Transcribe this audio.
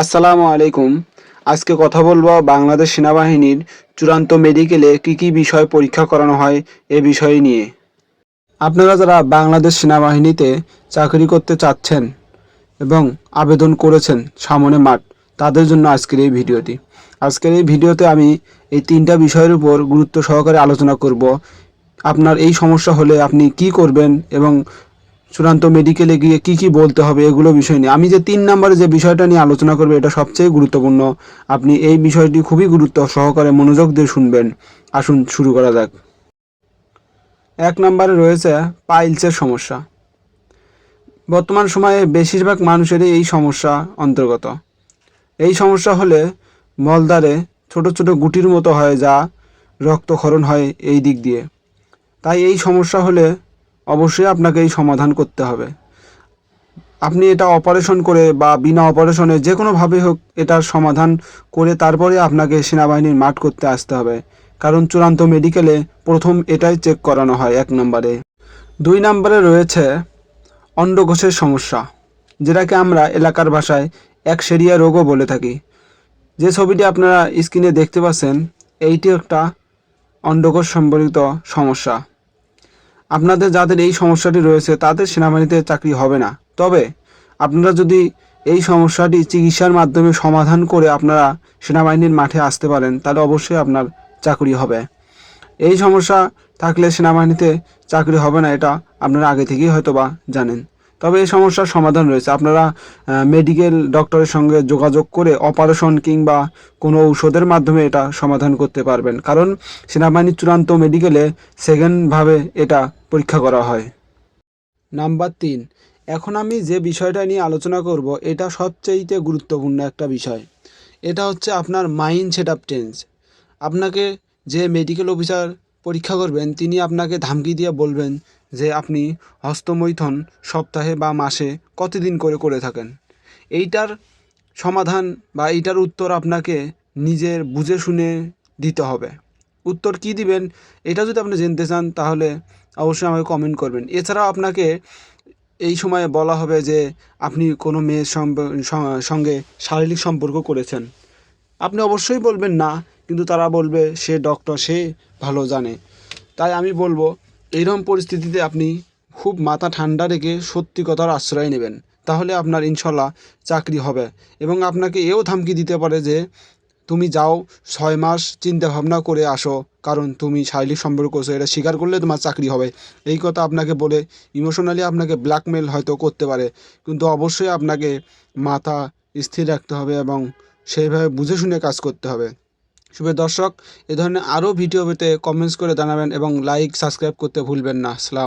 আসসালামু আলাইকুম। আজকে কথা বলব বাংলাদেশ সেনাবাহিনীর চূড়ান্ত মেডিকেলে কি কি বিষয় পরীক্ষা করানো হয় এ বিষয় নিয়ে। আপনারা যারা বাংলাদেশ সেনাবাহিনীতে চাকরি করতে চাচ্ছেন এবং আবেদন করেছেন সামনে মাঠ, তাদের জন্য আজকের এই ভিডিওটি। আজকের এই ভিডিওতে আমি এই তিনটা বিষয়ের উপর গুরুত্ব সহকারে আলোচনা করব। আপনার এই সমস্যা হলে আপনি কি করবেন এবং চূড়ান্ত মেডিকেলে গিয়ে কি কি বলতে হবে এগুলো বিষয় নিয়ে। আমি যে তিন নম্বরে যে বিষয়টা নিয়ে আলোচনা করব, এটা সবচেয়ে গুরুত্বপূর্ণ। আপনি এই বিষয়টি খুবই গুরুত্ব সহকারে মনোযোগ দিয়ে শুনবেন। আসুন শুরু করা যাক। এক নম্বরে রয়েছে পাইলসের সমস্যা। বর্তমান সময়ে বেশিরভাগ মানুষেরই এই সমস্যা অন্তর্গত। এই সমস্যা হলে মলদ্বারে ছোট ছোট গুটির মতো হয় যা রক্তক্ষরণ হয় এই দিক দিয়ে। তাই এই সমস্যা হলে অবশ্যই আপনাকে এই সমাধান করতে হবে। আপনি এটা অপারেশন করে বা বিনা অপারেশনে যে কোনোভাবে হোক এটার সমাধান করে তারপরে আপনাকে সেনাবাহিনীর মাঠ করতে আসতে হবে। কারণ চূড়ান্ত মেডিকেলে প্রথম এটাই চেক করানো হয় এক নম্বরে। দুই নম্বরে রয়েছে অন্ডকোষের সমস্যা, যেটাকে আমরা এলাকার ভাষায় একশেরিয়া রোগও বলে থাকি। যে ছবিটি আপনারা স্ক্রিনে দেখতে পাচ্ছেন, এইটি একটা অন্ডকোষ সম্পর্কিত সমস্যা। আপনাদের যাদের এই সমস্যাটি রয়েছে, তাদের সেনাবাহিনীতে চাকরি হবে না। তবে আপনারা যদি এই সমস্যাটি চিকিৎসার মাধ্যমে সমাধান করে আপনারা সেনাবাহিনীর মাঠে আসতে পারেন, তাহলে অবশ্যই আপনার চাকরি হবে। এই সমস্যা থাকলে সেনাবাহিনীতে চাকরি হবে না, এটা আপনারা আগে থেকেই হয়তো বা জানেন। তবে এই সমস্যার সমাধান রয়েছে। আপনারা মেডিকেল ডক্টরের সঙ্গে যোগাযোগ করে অপারেশন কিংবা কোনো ঔষধের মাধ্যমে এটা সমাধান করতে পারবেন। কারণ সেনাবাহিনীর চূড়ান্ত মেডিকেলে সেকেন্ডভাবে এটা পরীক্ষা করা হয়। নাম্বার তিন, এখন আমি যে বিষয়টা নিয়ে আলোচনা করব, এটা সবচেয়েতে গুরুত্বপূর্ণ একটা বিষয়। এটা হচ্ছে আপনার মাইন্ড সেট আপ চেঞ্জ আপনাকে যে মেডিকেল অফিসার পরীক্ষা করবেন, তিনি আপনাকে ধামকি দিয়ে বলবেন যে আপনি হস্তমৈথন সপ্তাহে বা মাসে কতদিন করে করে থাকেন। এইটার সমাধান বা এইটার উত্তর আপনাকে নিজের বুঝে শুনে দিতে হবে। উত্তর কি দিবেন, এটা যদি আপনি জানতে চান, তাহলে অবশ্যই আমাকে কমেন্ট করবেন। এছাড়াও আপনাকে এই সময়ে বলা হবে যে আপনি কোনো মেয়ের সঙ্গে শারীরিক সম্পর্ক করেছেন। আপনি অবশ্যই বলবেন না, কিন্তু তারা বলবে, সে ডক্টর সে ভালো জানে। তাই আমি বলব এইরকম পরিস্থিতিতে আপনি খুব মাথা ঠান্ডা রেখে সত্যি কথার আশ্রয় নেবেন, তাহলে আপনার ইনশাল্লাহ চাকরি হবে। এবং আপনাকে এও ধমকি দিতে পারে যে, তুমি যাও, ছয় মাস চিন্তা ভাবনা করে আসো, কারণ তুমি শারীরিক সম্পর্ক করছ এটা স্বীকার করলে তোমার চাকরি হবে। এই কথা আপনাকে বলে ইমোশনালি আপনাকে ব্ল্যাকমেল হয়তো করতে পারে, কিন্তু অবশ্যই আপনাকে মাথা স্থির রাখতে হবে এবং সেইভাবে বুঝে শুনে কাজ করতে হবে। শুভ দর্শক, এ ধরনের আরও ভিডিও পেতে কমেন্টস করে জানাবেন এবং লাইক সাবস্ক্রাইব করতে ভুলবেন না। আসসালাম